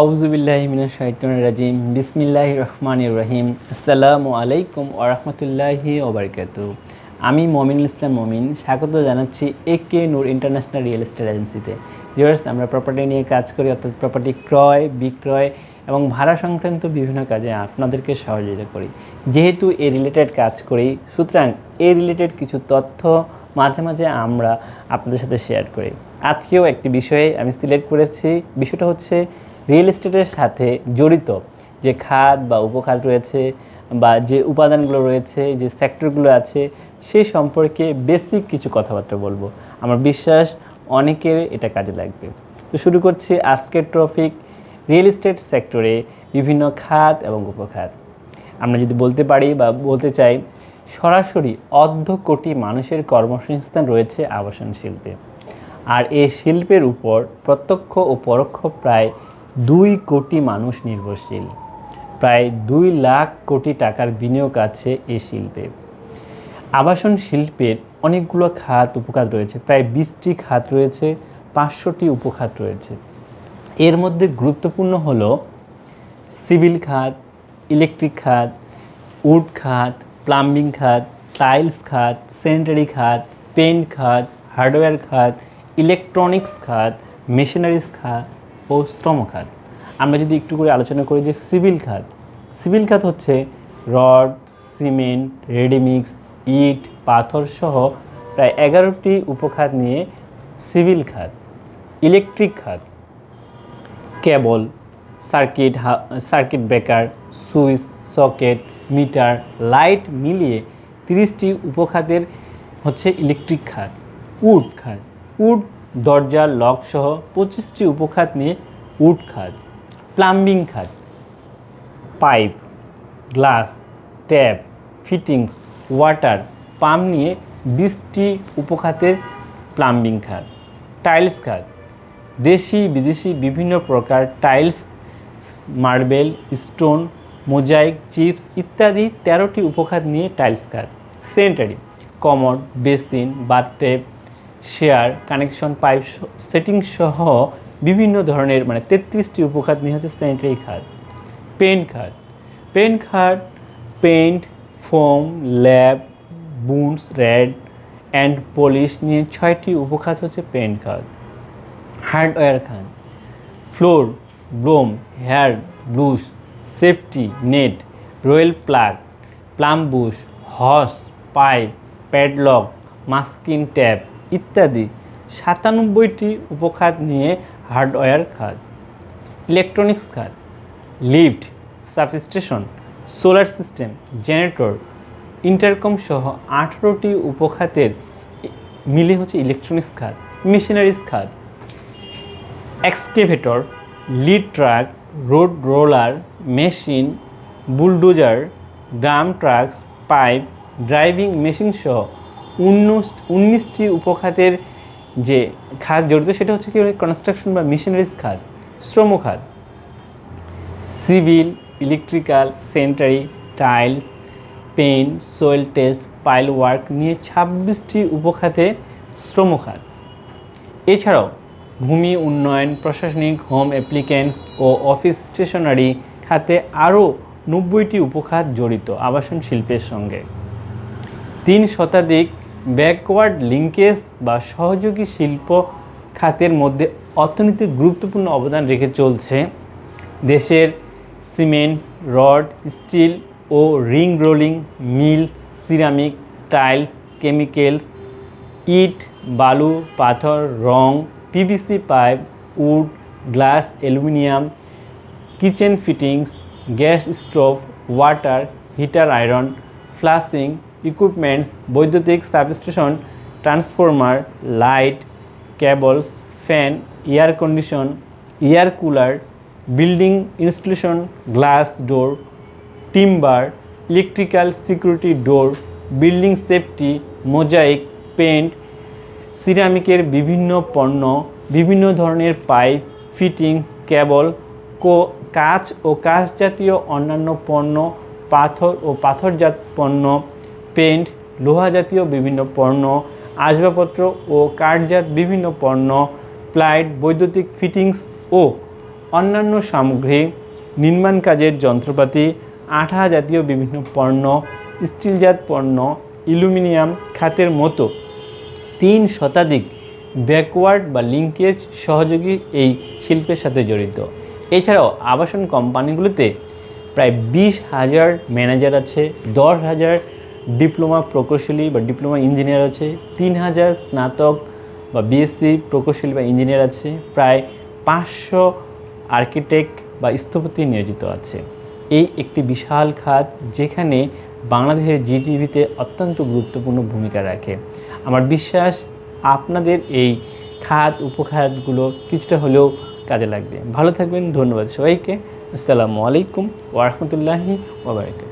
আউজুবিল্লাহিমিনাশাইতানির বিসমিল্লাহ রহমান রহিম। আসসালামু আলাইকুম ওরহমতুল্লাহি ওবরকাত আমি মমিনুল ইসলাম মমিন। স্বাগত জানাচ্ছি A K Noor international real estate এজেন্সিতে। ভিউয়ার্স, আমরা প্রপার্টি নিয়ে কাজ করি, অর্থাৎ প্রপার্টি ক্রয়, বিক্রয় এবং ভাড়া সংক্রান্ত বিভিন্ন কাজে আপনাদেরকে সহযোগিতা করি। যেহেতু এ রিলেটেড কাজ করি, সুতরাং এ রিলেটেড কিছু তথ্য মাঝে মাঝে আমরা আপনাদের সাথে শেয়ার করি। আজকেও একটি বিষয়ে আমি সিলেক্ট করেছি। বিষয়টা হচ্ছে রিয়েল এস্টেটের সাথে জড়িত যে খাত বা উপখাত রয়েছে বা যে উপাদানগুলো রয়েছে, যে সেক্টরগুলো আছে, সে সম্পর্কে বেসিক কিছু কথাবার্তা বলব। আমার বিশ্বাস অনেকের এটা কাজে লাগবে। তো শুরু করছি আজকের টপিক রিয়েল এস্টেট সেক্টরে বিভিন্ন খাত এবং উপখাত আমরা যদি বলতে পারি বা বলতে চাই, সরাসরি অর্ধ কোটি মানুষের কর্মসংস্থান রয়েছে আবাসন শিল্পে। আর এই শিল্পের উপর প্রত্যক্ষ ও পরোক্ষ প্রায় দুই কোটি মানুষ নির্ভরশীল। প্রায় দুই লাখ কোটি টাকার বিনিয়োগ আছে এই শিল্পে। আবাসন শিল্পের অনেকগুলো খাত উপখাত রয়েছে, প্রায় বিশটি খাত রয়েছে, পাঁচশোটি উপখাত রয়েছে। এর মধ্যে গুরুত্বপূর্ণ হল সিভিল খাত, ইলেকট্রিক খাত, উড খাত, প্লাম্বিং খাত, টাইলস খাত, স্যানিটারি খাত পেন্ট খাত, হার্ডওয়্যার খাত, ইলেকট্রনিক্স খাত, মেশিনারিজ খাত ও শ্রম খাত। আমরা যদি একটু করে আলোচনা করি যে সিভিল খাত সিভিল খাত হচ্ছে রড, সিমেন্ট, রেডিমিক্স, ইট, পাথর সহ প্রায় এগারোটি উপখাত নিয়ে সিভিল খাত, ইলেকট্রিক খাত, cable, circuit circuit breaker, switch, socket, meter, light মিলিয়ে তিরিশটি উপখাতের হচ্ছে ইলেকট্রিক খাত, উড খাত। উড দরজা লক সহ পঁচিশটি উপখাত নিয়ে উড খাত প্লাম্বিং খাত pipe, glass, tap, fittings, water, pump নিয়ে বিশটি উপখাতের প্লাম্বিং খাত টাইলস খাত দেশি বিদেশি বিভিন্ন প্রকার tiles, marble, stone, mosaic, chips ইত্যাদি তেরোটি উপখাত নিয়ে টাইলস খাত sanitary commode basin bathtub shower connection pipe setting সহ বিভিন্ন ধরনের মানে তেত্রিশটি উপখাত নিয়ে হচ্ছে স্যানিটারি খাত পেন্ট খাত পেন্ট খাত paint foam lab buns red and polish নিয়ে ছয়টি উপখাত হচ্ছে পেন্ট খাত হার্ডওয়্যার খাত floor broom hair brush safety net rawl plug plumb bush hose pipe padlock masking tape ইত্যাদি। সাতানব্বইটি উপখাত নিয়ে হার্ডওয়্যার খাত ইলেকট্রনিক্স খাত lift, substation, solar system, generator, intercom সহ আঠেরোটি উপখাতের মিলে হচ্ছে ইলেকট্রনিক্স খাত মেশিনারিজ খাত excavator, lead truck, road roller, machine, bulldozer, drum trucks, pipe, driving machine সহ উনিশ উনিশটি উপখাতের যে খাত জড়িত, সেটা হচ্ছে কি কনস্ট্রাকশন বা মেশিনারিজ খাত শ্রম খাত civil electrical sanitary tiles paint soil test pile work নিয়ে ছাব্বিশটি উপখাতে শ্রম খাত এছাড়াও ভূমি উন্নয়ন, প্রশাসনিক হোম অ্যাপ্লিকেন্টস ও অফিস স্টেশনারি খাতে আরও নব্বইটি উপখাত জড়িত আবাসন শিল্পের সঙ্গে। তিন শতাধিক ব্যাকওয়ার্ড লিঙ্কেজ বা সহযোগী শিল্প খাতের মধ্যে অর্থনীতির গুরুত্বপূর্ণ অবদান রেখে চলছে। দেশের সিমেন্ট, রড, স্টিল ও ring rolling, mill, ceramic, tiles, chemicals, ইট, বালু, পাথর, রং, PVC pipe, wood, glass, aluminium, kitchen fittings, gas stove, water, heater iron, flushing equipments বৈদ্যুতিক substation transformer light cables fan air condition air cooler building installation glass door timber electrical security door building safety mosaic paint সিরামিকের বিভিন্ন পণ্য, বিভিন্ন ধরনের pipe fitting কেবল কো কাচ ও কাচ জাতীয় অন্যান্য পণ্য, পাথর ও পাথরজাত পণ্য পেন্ট লোহা জাতীয় বিভিন্ন পণ্য, আসবাবপত্র ও কাঠজাত বিভিন্ন পণ্য, প্লাইট, বৈদ্যুতিক ফিটিংস ও অন্যান্য সামগ্রী, নির্মাণ কাজের যন্ত্রপাতি, আঠা জাতীয় বিভিন্ন পণ্য, স্টিলজাত পণ্য, অ্যালুমিনিয়াম, খাতের মতো। তিন শতাধিক ব্যাকওয়ার্ড বা লিঙ্কেজ সহযোগী এই শিল্পের সাথে জড়িত। এছাড়াও আবাসন কোম্পানিগুলোতে প্রায় বিশ হাজার ম্যানেজার আছে, দশ হাজার ডিপ্লোমা প্রকৌশলী বা ডিপ্লোমা ইঞ্জিনিয়ার আছে, তিন হাজার স্নাতক বা বিএসসি প্রকৌশলী বা ইঞ্জিনিয়ার আছে, প্রায় পাঁচশো আর্কিটেক্ট বা স্থপতি নিয়োজিত আছে। এই একটি বিশাল খাত যেখানে বাংলাদেশের জিটিভিতে অত্যন্ত গুরুত্বপূর্ণ ভূমিকা রাখে। আমার বিশ্বাস, আপনাদের এই খাত উপখাতগুলো কিছুটা হলেও কাজে লাগবে। ভালো থাকবেন, ধন্যবাদ সবাইকে। আসসালামু আলাইকুম ওরহমতুল্লাহি ওবরাকাত